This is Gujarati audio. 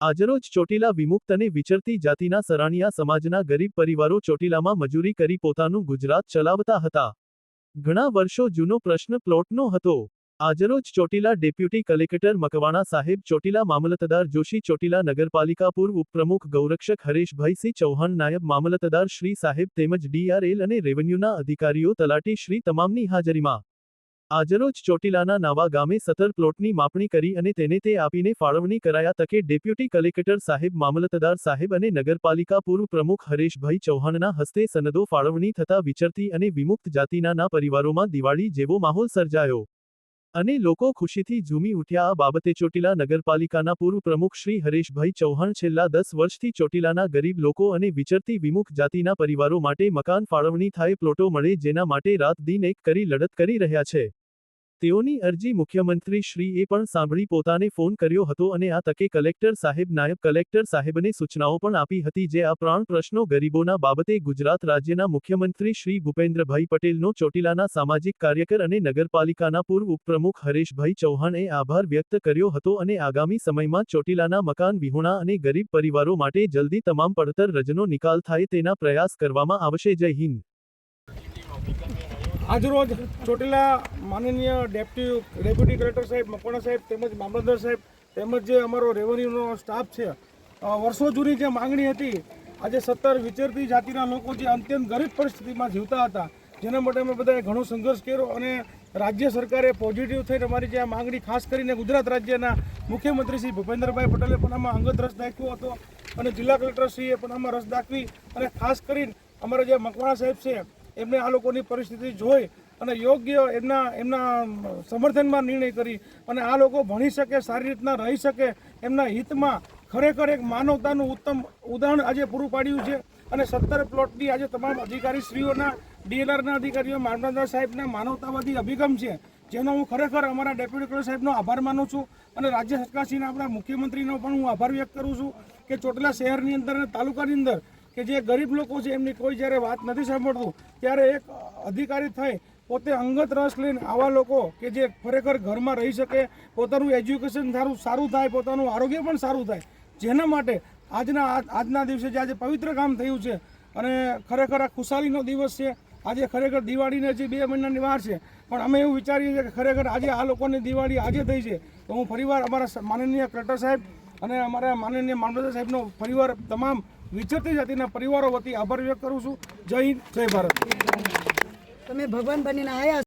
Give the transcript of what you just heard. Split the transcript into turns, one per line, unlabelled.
આજરોજ ચોટીલા વિમુક્ત અને વિચરતી જાતિના સરાણીયા સમાજના ગરીબ પરિવારો ચોટીલામાં મજૂરી કરી પોતાનું ગુજરાત ચલાવતા હતા. ઘણા વર્ષો જૂનો પ્રશ્ન પ્લોટનો હતો. આજરોજ ચોટીલા ડેપ્યુટી કલેક્ટર મકવાણા સાહેબ, ચોટીલા મામલતદાર જોશી, ચોટીલા નગરપાલિકા પૂર્વ ઉપપ્રમુખ ગૌરક્ષક હરેશભાઈસિંહ ચૌહાણ, નાયબ મામલતદાર શ્રી સાહેબ તેમજ ડીઆરએલ અને રેવન્યુના અધિકારીઓ તલાટી શ્રી તમામની હાજરીમાં. આજરોજ ચોટીલાના નવા ગામે સતર પ્લોટની માપણી કરી અને તેને તે આપીને ફાળવણી કરાયા તકે ડેપ્યુટી કલેક્ટર સાહેબ, મામલતદાર સાહેબ અને નગરપાલિકા પૂર્વ પ્રમુખ હરેશભાઈ ચૌહાણના હસ્તે સનદો ફાળવણી થતા વિચરતી અને વિમુક્ત જાતિના પરિવારોમાં દિવાળી જેવો માહોલ સર્જાયો. અને લોકો ખુશીથી ઝૂમી ઉઠ્યા. આ બાબતે ચોટીલા નગરપાલિકાના પૂર્વ પ્રમુખ શ્રી હરેશભાઈ ચૌહાણ છેલ્લા દસ વર્ષથી ચોટીલાના ગરીબ લોકો અને વિચરતી વિમુખ જાતિના પરિવારો માટે મકાન ફાળવણી થાય પ્લોટો મળે જેના માટે રાત દિન એક કરી લડત કરી રહ્યા છે. તેઓની અરજી મુખ્યમંત્રી શ્રીએ પણ સાંભળી પોતાને ફોન કર્યો હતો અને આ તકે કલેક્ટર સાહેબ નાયબ કલેક્ટર સાહેબને સૂચનાઓ પણ આપી હતી જે આ પ્રાણ પ્રશ્નો ગરીબોના બાબતે ગુજરાત રાજ્યના મુખ્યમંત્રી શ્રી ભૂપેન્દ્રભાઈ પટેલનો ચોટીલાના સામાજિક કાર્યકર અને નગરપાલિકાના પૂર્વ ઉપપ્રમુખ હરેશભાઈ ચૌહાણે આભાર વ્યક્ત કર્યો હતો અને આગામી સમયમાં ચોટીલાના મકાન વિહોણા અને ગરીબ પરિવારો માટે જલ્દી તમામ પડતર રજનો નિકાલ થાય તેના પ્રયાસ કરવામાં આવશે. જય હિન્દ.
આજરોજ ચોટીલા માનનીય ડેપ્ટી, ડેપ્યુટી કલેક્ટર સાહેબ, મકવાણા સાહેબ તેમજ મામલતદાર સાહેબ તેમજ જે અમારો રેવન્યુનો સ્ટાફ છે વર્ષો જૂની જે માંગણી હતી, આજે સત્તર વિચરતી જાતિના લોકો જે અત્યંત ગરીબ પરિસ્થિતિમાં જીવતા હતા, જેના માટે અમે બધાએ ઘણો સંઘર્ષ કર્યો અને રાજ્ય સરકારે પોઝિટિવ થઈને અમારી જે માંગણી ખાસ કરીને ગુજરાત રાજ્યના મુખ્યમંત્રી શ્રી ભૂપેન્દ્રભાઈ પટેલે પણ આમાં અંગત રસ દાખવ્યો હતો અને જિલ્લા કલેક્ટરશ્રીએ પણ આમાં રસ દાખવી અને ખાસ કરીને અમારા જે મકવાણા સાહેબ છે એમને આ લોકોની પરિસ્થિતિ જોઈ અને યોગ્ય એમના એમના સમર્થનમાં નિર્ણય કરી અને આ લોકો ભણી શકે, સારી રીતના રહી શકે એમના હિતમાં ખરેખર એક માનવતાનું ઉત્તમ ઉદાહરણ આજે પૂરું પાડ્યું છે. અને સત્તર પ્લોટની આજે તમામ અધિકારીશ્રીઓના ડીએલઆરના અધિકારીઓ, મામલતદાર સાહેબના માનવતાવાદી અભિગમ છે, જેનો હું ખરેખર અમારા ડેપ્યુટી કલેક્ટર સાહેબનો આભાર માનું છું. અને રાજ્ય સરકારશ્રીના આપણા મુખ્યમંત્રીનો પણ હું આભાર વ્યક્ત કરું છું કે ચોટલા શહેરની અંદર અને તાલુકાની અંદર કે જે ગરીબ લોકો છે, એમની કોઈ જ્યારે વાત નથી સાંભળતું, ત્યારે એક અધિકારી થઈ, પોતે અંગત રસ લઈને આવા લોકો કે જે ખરેખર ઘરમાં રહી શકે, પોતાનું એજ્યુકેશન સારું સારું થાય, પોતાનું આરોગ્ય પણ સારું થાય, જેના માટે આજના આજના દિવસે જે આજે પવિત્ર કામ થયું છે, અને ખરેખર આ ખુશાલીનો દિવસ છે, આજે ખરેખર દિવાળીને હજી બે મહિનાની વાર છે, પણ અમે એવું વિચારીએ છીએ કે ખરેખર આજે આ લોકોની દિવાળી આજે થઈ છે. તો હું ફરીવાર અમારા માનનીય કલેક્ટર સાહેબ અને અમારા માનનીય મામલતદાર સાહેબનો પરિવાર તમામ વિચરતી જાતિના પરિવારો વતી આભાર વ્યક્ત કરું છું. જય હિન્દ, જય ભારત.
તમે ભગવાન બનીને આવ્યા